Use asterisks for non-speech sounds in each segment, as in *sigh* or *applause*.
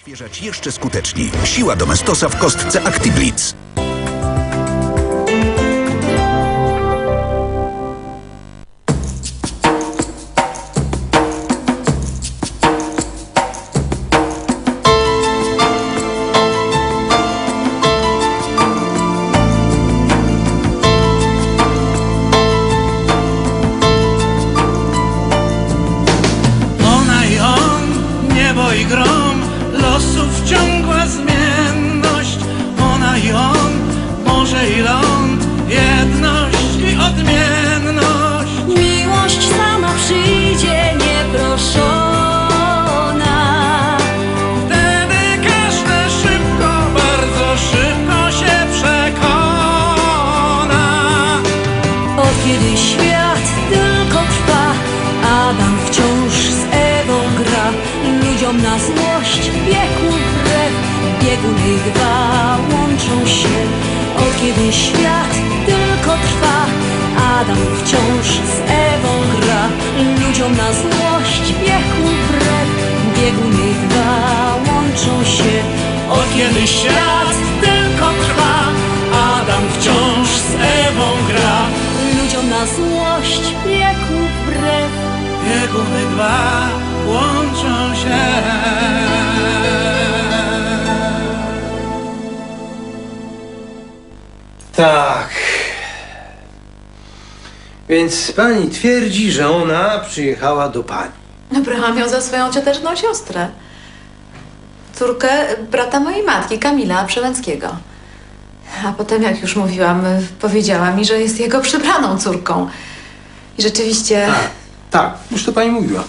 Świeżać jeszcze skuteczniej. Siła Domestosa w kostce ActiBlitz. Świat tylko trwa, Adam wciąż z Ewą gra. Ludziom na złość wieku wbrew, bieguny dwa łączą się. Od kiedy świat tylko trwa, Adam wciąż z Ewą gra. Ludziom na złość wieku wbrew. Bieguny dwa Więc pani twierdzi, że ona przyjechała do pani. Brałam ją za swoją cioteczną siostrę. Córkę brata mojej matki, Kamila Przełęckiego. A potem, jak już mówiłam, powiedziała mi, że jest jego przybraną córką. I rzeczywiście... Tak, tak, już to pani mówiła.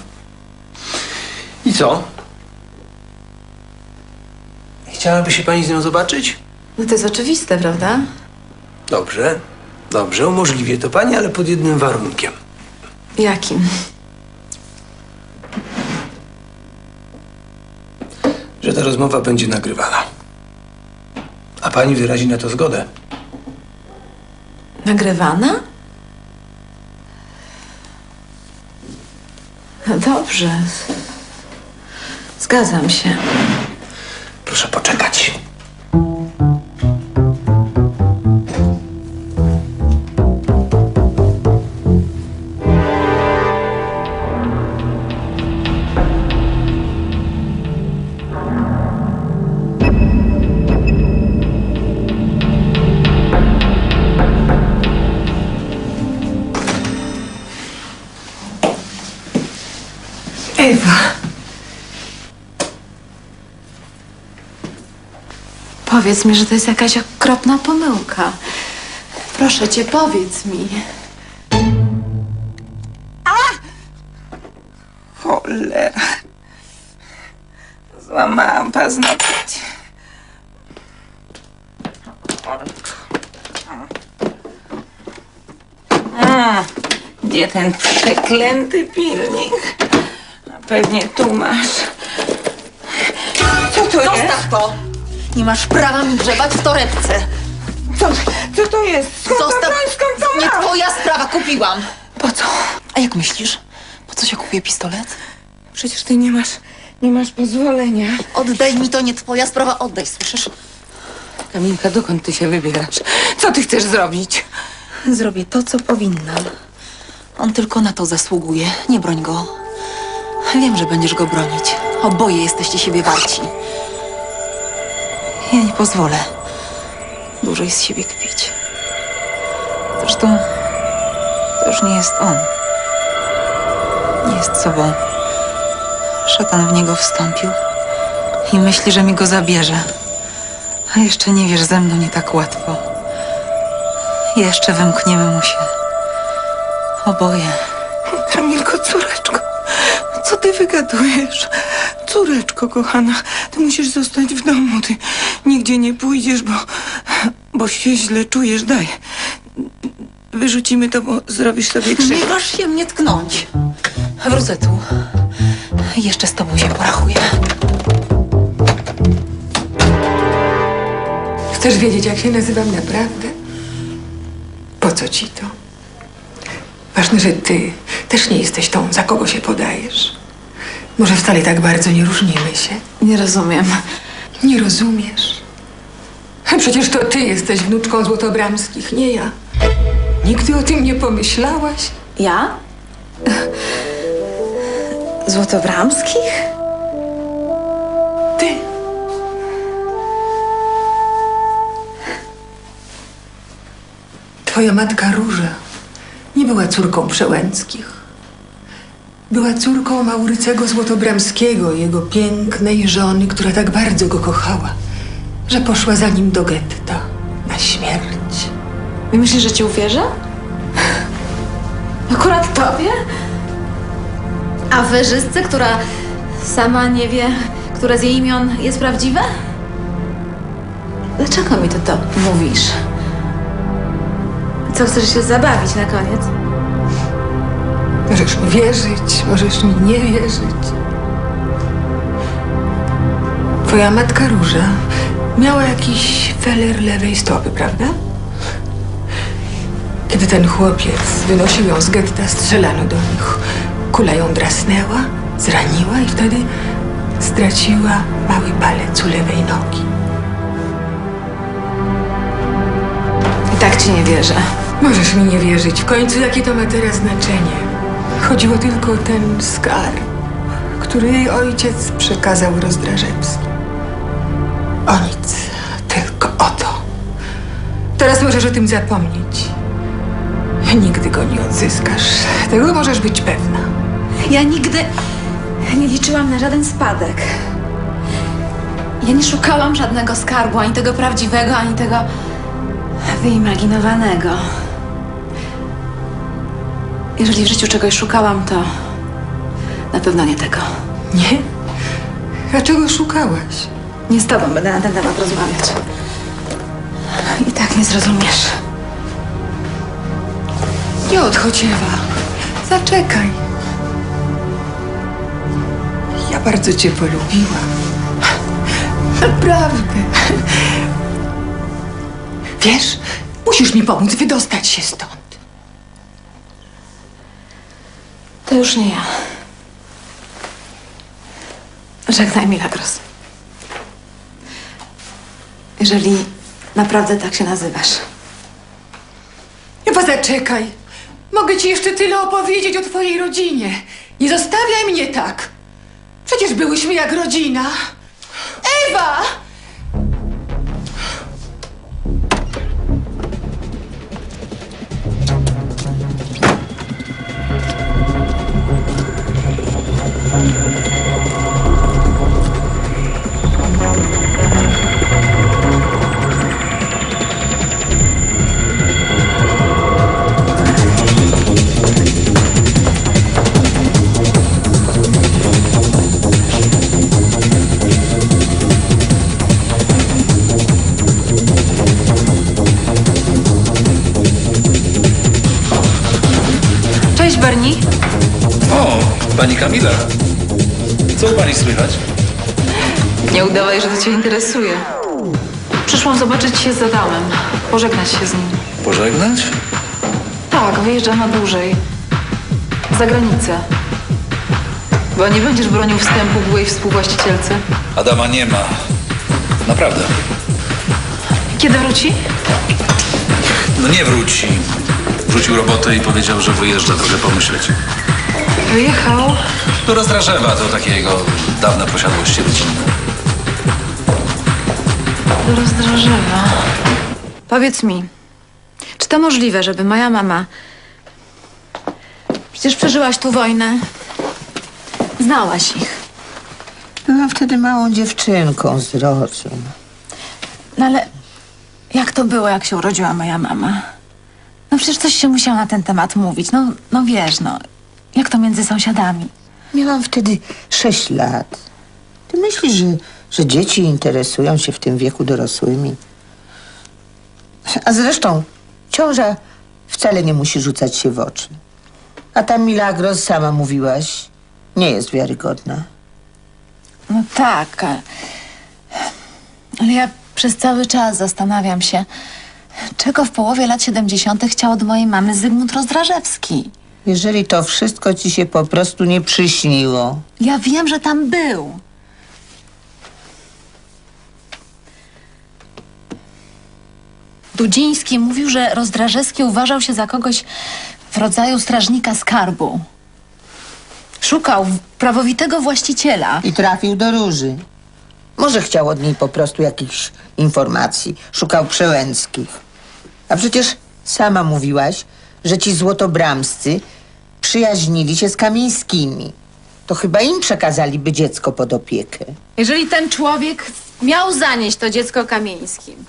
I co? Chciałaby się pani z nią zobaczyć? No to jest oczywiste, prawda? Dobrze, dobrze, umożliwię to pani, ale pod jednym warunkiem. Jakim? Że ta rozmowa będzie nagrywana. A pani wyrazi na to zgodę. Nagrywana? No Dobrze. Zgadzam się. Proszę poczekać. Powiedz mi, że to jest jakaś okropna pomyłka. Proszę cię, powiedz mi. Cholera. Złamałam paznokieć. A, Gdzie ten przeklęty pilnik? No, Pewnie tu masz. Co to jest? Zostaw to! Nie masz prawa mi grzebać w torebce. Co, co to jest? Skąd Zostaw! broń? Skąd to Nie masz? twoja sprawa, kupiłam. Po co? A jak myślisz? Po co się kupuje pistolet? Przecież ty nie masz, nie masz pozwolenia. Oddaj mi to, nie twoja sprawa, oddaj, słyszysz? Kamilka, dokąd ty się wybierasz? Co ty chcesz zrobić? Zrobię to, co powinnam. On tylko na to zasługuje, nie broń go. Wiem, że będziesz go bronić. Oboje jesteście siebie warci. Ja nie pozwolę dłużej z siebie kpić. Zresztą to już nie jest on. Nie jest sobą. Szatan w niego wstąpił i myśli, że mi go zabierze. A jeszcze nie wiesz, ze mną nie tak łatwo. Jeszcze wymkniemy mu się. Oboje. Kamilko, córeczko, co ty wygadujesz? Córeczko, kochana, ty musisz zostać w domu. Ty nigdzie nie pójdziesz, bo, bo się źle czujesz. Daj. Wyrzucimy to, bo zrobisz sobie. Nie masz się mnie tknąć. Wrócę tu. Jeszcze z tobą się porachuję. Chcesz wiedzieć, jak się nazywam naprawdę? Po co ci to? Ważne, że ty też nie jesteś tą, za kogo się podajesz. Może wcale tak bardzo nie różnimy się. Nie rozumiem. Nie rozumiesz? Przecież to ty jesteś wnuczką Złotobramskich, nie ja. Nigdy o tym nie pomyślałaś? Ja? Złotobramskich? Ty. Twoja matka Róża nie była córką Przełęckich. Była córką Maurycego Złotobramskiego, jego pięknej żony, która tak bardzo go kochała, że poszła za nim do getta na śmierć. Myślisz, że ci uwierzę? Akurat tobie? A wyżysce, która sama nie wie, które z jej imion jest prawdziwe? Dlaczego mi ty to mówisz? Co, chcesz się zabawić na koniec? Możesz mi wierzyć, możesz mi nie wierzyć. Twoja matka Róża miała jakiś feler lewej stopy, prawda? Kiedy ten chłopiec wynosił ją z getta, strzelano do nich. Kula ją drasnęła, zraniła i wtedy straciła mały palec u lewej nogi. I tak ci nie wierzę. Możesz mi nie wierzyć. W końcu jakie to ma teraz znaczenie? Chodziło tylko o ten skarb, który jej ojciec przekazał rozdrażewski. O nic, tylko o to. Teraz możesz o tym zapomnieć. Nigdy go nie odzyskasz. Tego możesz być pewna. Ja nigdy nie liczyłam na żaden spadek. Ja nie szukałam żadnego skarbu, ani tego prawdziwego, ani tego wyimaginowanego. Jeżeli w życiu czegoś szukałam, to na pewno nie tego. Nie? A czego szukałaś? Nie z tobą będę na ten temat rozmawiać. I tak nie zrozumiesz. Nie odchodź, Ewa. Zaczekaj. Ja bardzo cię polubiłam. Naprawdę. Wiesz, musisz mi pomóc wydostać się stąd. To już nie ja. Żegnaj, Milagros. Jeżeli naprawdę tak się nazywasz. Ewa, zaczekaj. Mogę ci jeszcze tyle opowiedzieć o twojej rodzinie. Nie zostawiaj mnie tak. Przecież byłyśmy jak rodzina. Ewa! Cześć, Bernie. O, pani Kamila. Słychać? Nie udawaj, że to cię interesuje. Przyszłam zobaczyć się z Adamem. Pożegnać się z nim. Pożegnać? Tak, wyjeżdża na dłużej. Za granicę. Bo nie będziesz bronił wstępu byłej współwłaścicielce. Adama nie ma. Naprawdę. Kiedy wróci? No nie wróci. Wrzucił robotę i powiedział, że wyjeżdża trochę pomyśleć. Wyjechał. Do Rozdrażewa to takie jego dawne posiadłości rodzinne. Do rozdrażewa. Powiedz mi, czy to możliwe, żeby moja mama. Przecież przeżyłaś tu wojnę. Znałaś ich. Byłam wtedy małą dziewczynką z rozum. No ale jak to było, jak się urodziła moja mama? No przecież coś się musiało na ten temat mówić. No, no wiesz, no. Jak to między sąsiadami? Miałam wtedy sześć lat. Ty myślisz, że, że dzieci interesują się w tym wieku dorosłymi? A zresztą ciąża wcale nie musi rzucać się w oczy. A ta Milagros, sama mówiłaś, nie jest wiarygodna. No tak. a- Ale ja przez cały czas zastanawiam się, czego w połowie lat 70. chciał od mojej mamy Zygmunt Rozdrażewski. Jeżeli to wszystko ci się po prostu nie przyśniło. Ja wiem, że tam był. Dudziński mówił, że Rozdrażewski uważał się za kogoś w rodzaju strażnika skarbu. Szukał prawowitego właściciela. I trafił do Róży. Może chciał od niej po prostu jakichś informacji. Szukał przełęckich. A przecież sama mówiłaś, że ci złotobramscy przyjaźnili się z Kamińskimi. To chyba im przekazaliby dziecko pod opiekę. Jeżeli ten człowiek miał zanieść to dziecko Kamieńskim,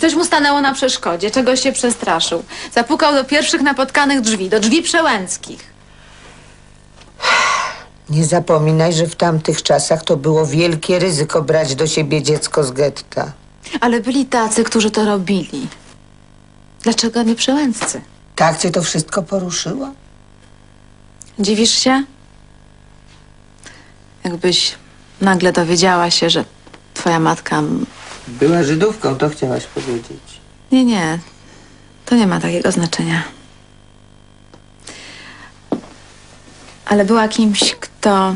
coś mu stanęło na przeszkodzie, czegoś się przestraszył. Zapukał do pierwszych napotkanych drzwi, do drzwi przełęckich. Nie zapominaj, że w tamtych czasach to było wielkie ryzyko brać do siebie dziecko z getta. Ale byli tacy, którzy to robili. Dlaczego nie przełęccy? Tak cię to wszystko poruszyło? Dziwisz się? Jakbyś nagle dowiedziała się, że twoja matka... Była Żydówką, to chciałaś powiedzieć. Nie, nie. To nie ma takiego znaczenia. Ale była kimś, kto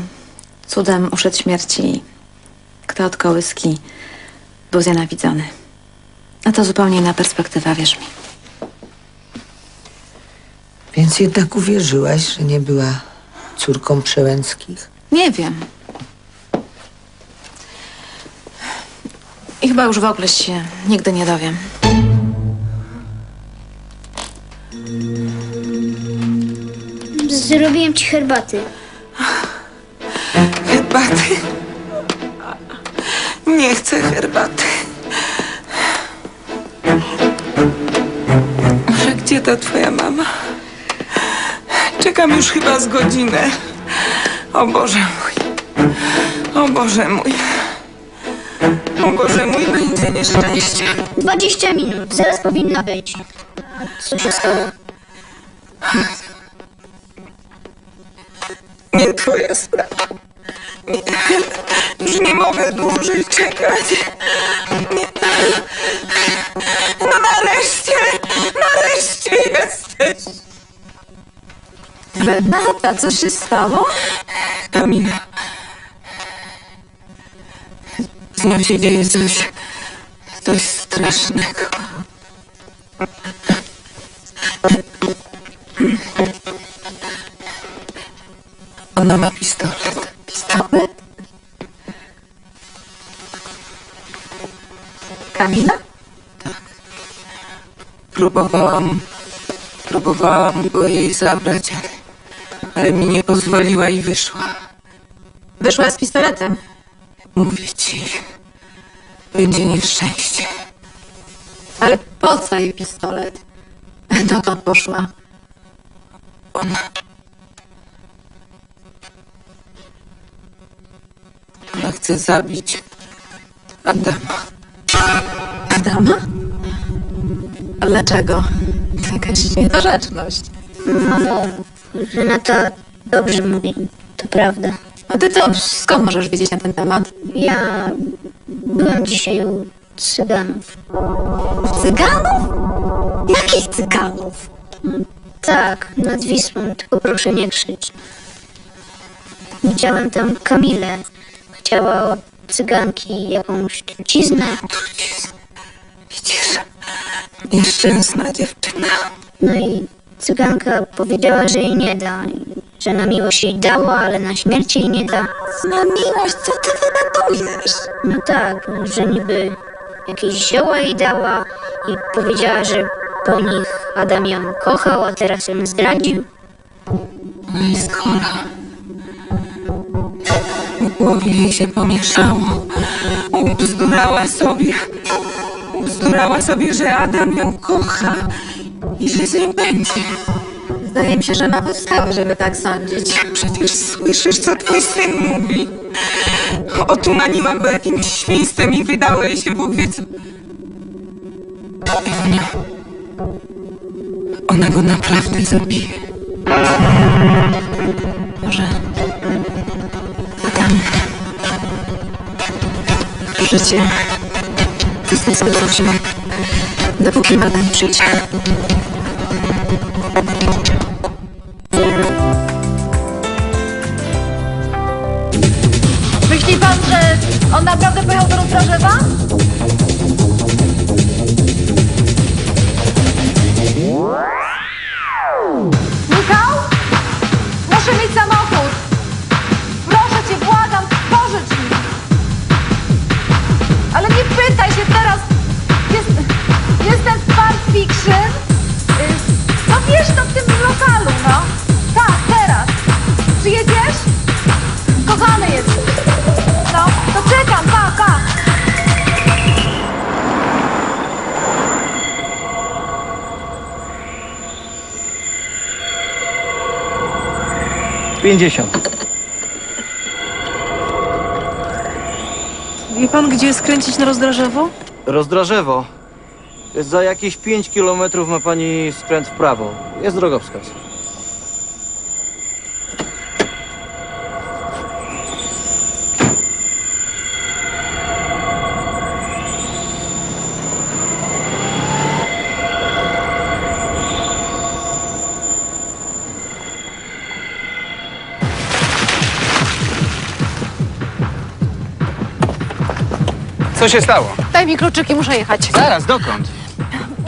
cudem uszedł śmierci, kto od kołyski był znienawidzony. A to zupełnie inna perspektywa, wierz mi. Więc jednak uwierzyłaś, że nie była córką Przełęckich? Nie wiem. I chyba już w ogóle się nigdy nie dowiem. Zrobiłem ci herbaty. Herbaty? Nie chcę herbaty. Ale gdzie ta twoja mama? Czekam już chyba z godzinę. O Boże mój. O Boże mój. O Boże mój, będzie nieszczęście. 20 minut, zaraz powinna być. Co się stało? Nie twoja sprawa. Nie, już nie mogę dłużej czekać. Nie. No nareszcie, nareszcie jesteś. Renata, co się stało? Kamila. Z nią się dzieje coś, coś strasznego. Ona ma pistolet. Pistolet? Kamila? Próbowałam, próbowałam go jej zabrać, ale, ale mi nie pozwoliła i wyszła. Wyszła z pistoletem. Mówię ci, będzie nieszczęście. Ale po co jej pistolet? Dokąd poszła? Ona... Ona chce zabić Adama. Adama? A dlaczego? Jakaś niedorzeczność. Mamo, Renata dobrze mówi. To prawda. A ty to skąd możesz wiedzieć na ten temat? Ja byłem dzisiaj u cyganów. Cyganów? Jakich cyganów? Tak, nad Wisłą, tylko proszę nie krzycz. Widziałem tam Kamilę. Chciała od cyganki jakąś truciznę. Widzisz? Nieszczęsna dziewczyna. No i cyganka powiedziała, że jej nie da. Że na miłość jej dała, ale na śmierć jej nie da. Na miłość, co ty wygadujesz? No tak, że niby jakieś zioła jej dała i powiedziała, że po nich Adam ją kochał, a teraz ją zdradził. Ona jest chora. W głowie jej się pomieszało. Ubzdurała sobie. Ubzdurała sobie, że Adam ją kocha i że nią będzie. Zdaje mi się, że ma podstawy, żeby tak sądzić. Przecież słyszysz, co twój syn mówi. Otumaniła go jakimś świństem i wydała jej się co. Pewnie. Ona go naprawdę zabije. Może... Tam... Życie... Zostań sobie dopóki nie przyjdzie. Myśli pan, że on naprawdę pojechał do Rozdrażewa? Wie pan, gdzie skręcić na rozdrażewo? Rozdrażewo. Za jakieś 5 kilometrów ma pani skręt w prawo. Jest drogowskaz. Co się stało? Daj mi kluczyki, muszę jechać. Zaraz, dokąd?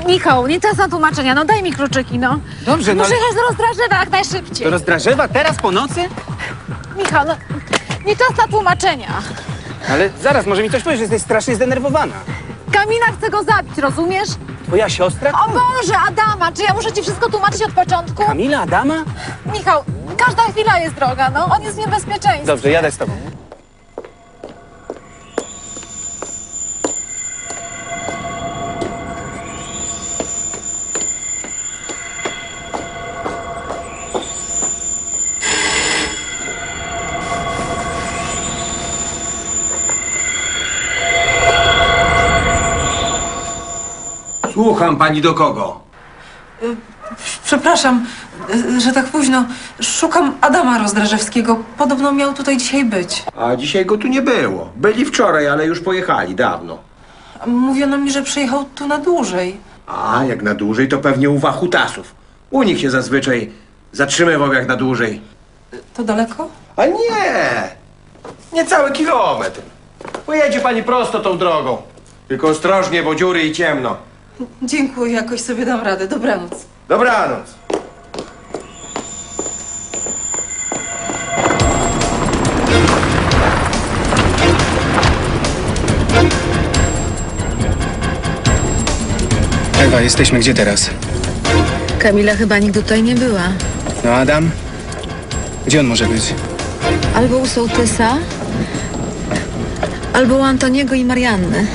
Michał, nie czas na tłumaczenia, no daj mi kluczyki, no. Dobrze, no Muszę ale... jechać do rozdrażewa jak najszybciej. To rozdrażewa teraz po nocy? Michał, no nie czas na tłumaczenia. Ale zaraz, może mi ktoś powie, że jesteś strasznie zdenerwowana. Kamila chce go zabić, rozumiesz? Twoja siostra? O Boże, Adama, czy ja muszę ci wszystko tłumaczyć od początku? Kamila Adama? Michał, każda chwila jest droga, no. On jest w niebezpieczeństwie. Dobrze, jadę z tobą. Słucham pani do kogo? Przepraszam, y, że tak późno. Szukam Adama Rozdrażewskiego. Podobno miał tutaj dzisiaj być. A dzisiaj go tu nie było. Byli wczoraj, ale już pojechali dawno. Mówiono mi, że przyjechał tu na dłużej. A jak na dłużej, to pewnie u wachutasów. U nich się zazwyczaj zatrzymywał jak na dłużej. To daleko? A nie! Niecały kilometr. Pojedzie pani prosto tą drogą. Tylko ostrożnie, bo dziury i ciemno. Dziękuję, jakoś sobie dam radę. Dobranoc. Dobranoc. Ewa, jesteśmy gdzie teraz? Kamila chyba nigdy tutaj nie była. No Adam? Gdzie on może być? Albo u sołtysa, albo u Antoniego i Marianny.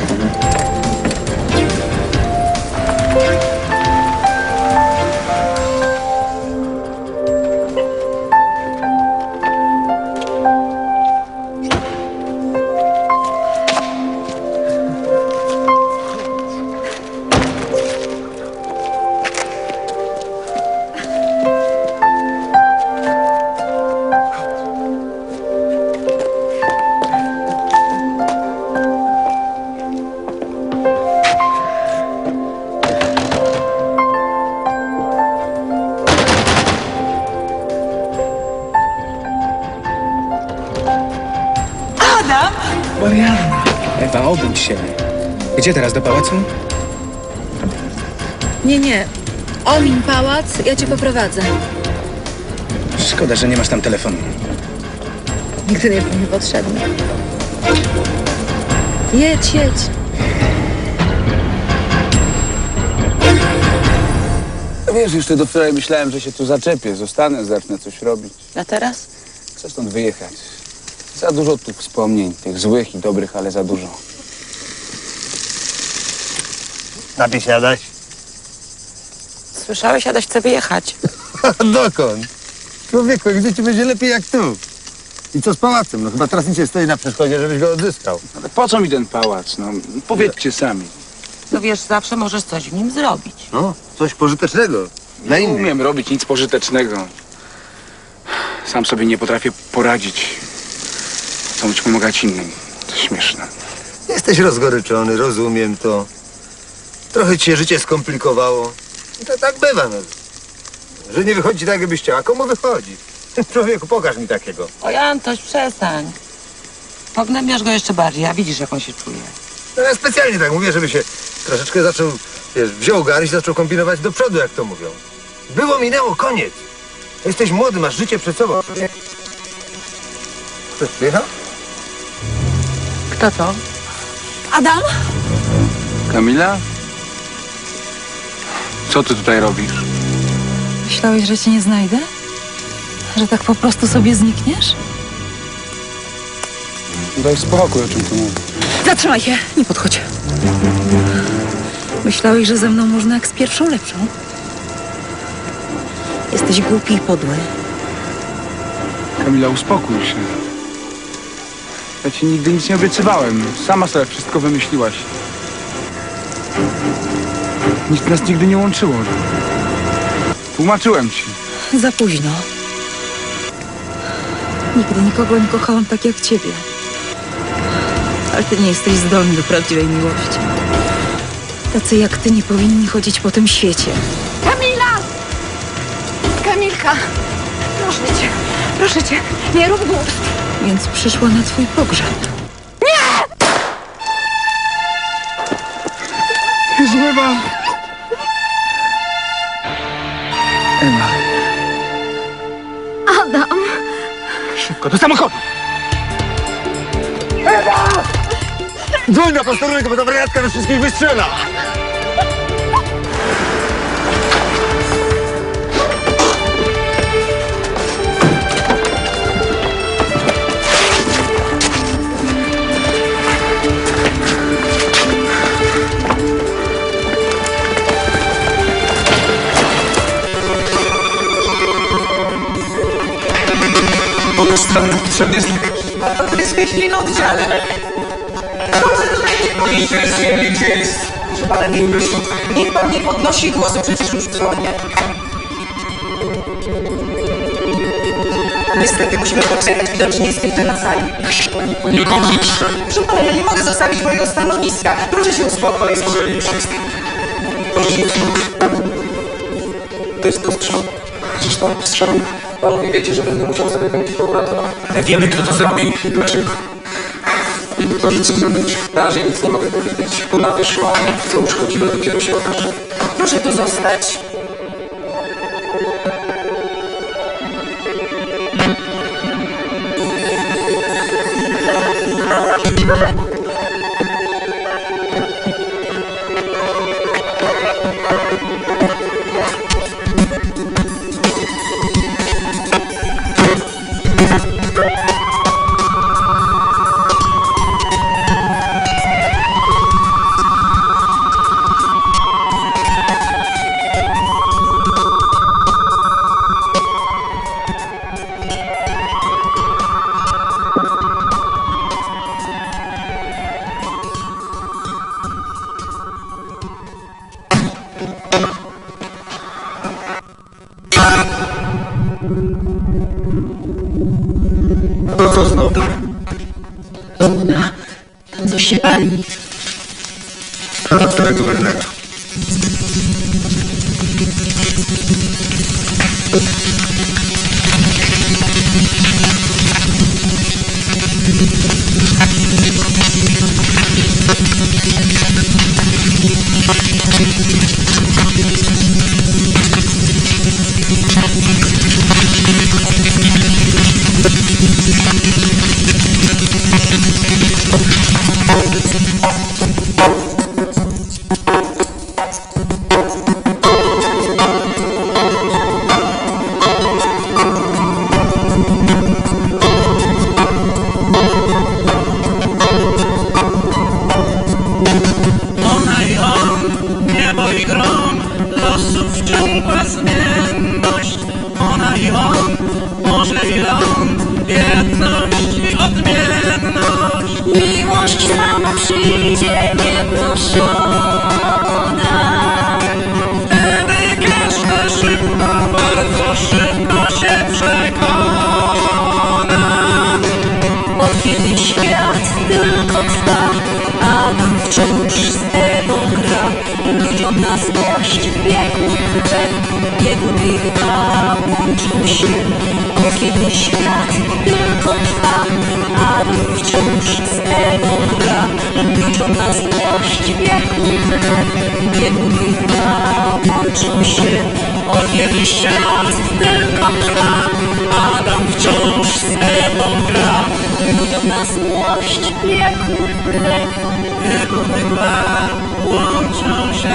Gdzie teraz, do pałacu? Nie, nie. Omin pałac, ja cię poprowadzę. Szkoda, że nie masz tam telefonu. Nigdy nie był mi potrzebny. Jedź, jedź. Wiesz, jeszcze do wczoraj myślałem, że się tu zaczepię, zostanę, zacznę coś robić. A teraz? Chcę stąd wyjechać. Za dużo tu wspomnień, tych złych i dobrych, ale za dużo. Na ty siadać? Słyszałeś, Adaś chce wyjechać. *laughs* Dokąd? Człowieku, gdzie ci będzie lepiej jak tu? I co z pałacem? No chyba teraz nic nie stoi na przeszkodzie, żebyś go odzyskał. Ale po co mi ten pałac? No, powiedzcie sami. No wiesz, zawsze możesz coś w nim zrobić. No, coś pożytecznego. Dla Nie innych. umiem robić nic pożytecznego. Sam sobie nie potrafię poradzić. Chcę być pomagać innym. To śmieszne. Jesteś rozgoryczony, rozumiem to. Trochę ci się życie skomplikowało. I to tak bywa, no. Że nie wychodzi tak, jakbyś chciał. A komu wychodzi? *laughs* Człowieku, pokaż mi takiego. Oj, Antoś, przestań. Pognębiasz go jeszcze bardziej, a widzisz, jak on się czuje. No ja specjalnie tak mówię, żeby się troszeczkę zaczął Wiesz, wziął garść, zaczął kombinować do przodu, jak to mówią. Było, minęło, koniec. Jesteś młody, masz życie przed sobą. Ktoś przyjechał? Kto to? Adam? Kamila? Co ty tutaj robisz? Myślałeś, że cię nie znajdę? Że tak po prostu sobie znikniesz? Daj spokój, o czym ty mówisz. Zatrzymaj się! Nie podchodź. Myślałeś, że ze mną można jak z pierwszą lepszą? Jesteś głupi i podły. Kamila, uspokój się. Ja ci nigdy nic nie obiecywałem. Sama sobie wszystko wymyśliłaś. Nic nas nigdy nie łączyło. Tłumaczyłem ci. Za późno. Nigdy nikogo nie kochałam tak jak ciebie. Ale ty nie jesteś zdolny do prawdziwej miłości. Tacy jak ty nie powinni chodzić po tym świecie. Kamila! Kamilka! Proszę cię, proszę cię, nie rób głupstw. Więc przyszła na twój pogrzeb. Zływa! Szybko do samochodu! Dzwoń na posterunek, bo ta wariatka nas wszystkich stronie potrzebny jest Jesteś na oddziale. Proszę tutaj nie powiedzieć, gdzie jest. Proszę pana, niech, niech pan nie podnosi głosu, przecież już dzwonię. Niestety musimy poczekać, widocznie jest ktoś na sali. Nie kończysz. Proszę pana, ja nie mogę zostawić mojego stanowiska. Proszę się uspokoić. To jest postrzał. Został strzał. Panowie wiecie, że będę musiał sobie wymyślić powrotem. Wiemy, kto to zrobił. Dlaczego? To nic zrobić. Na razie nic nie mogę powiedzieć. Ona wyszła, co uszkodziło, dopiero się okaże. Proszę tu zostać. Od kiedy świat wciąż Ewą gra. Ludziom na biegł krew, bieguny chyba łączą się. Kiedy świat tylko trwa, Adam wciąż z Ewą gra. ludziom na złość wieku Bieguny łączą się Od kiedyś świat tylko trwa Adam wciąż z Ewą gra Ludziom na złość wieku Wieku dwa łączą się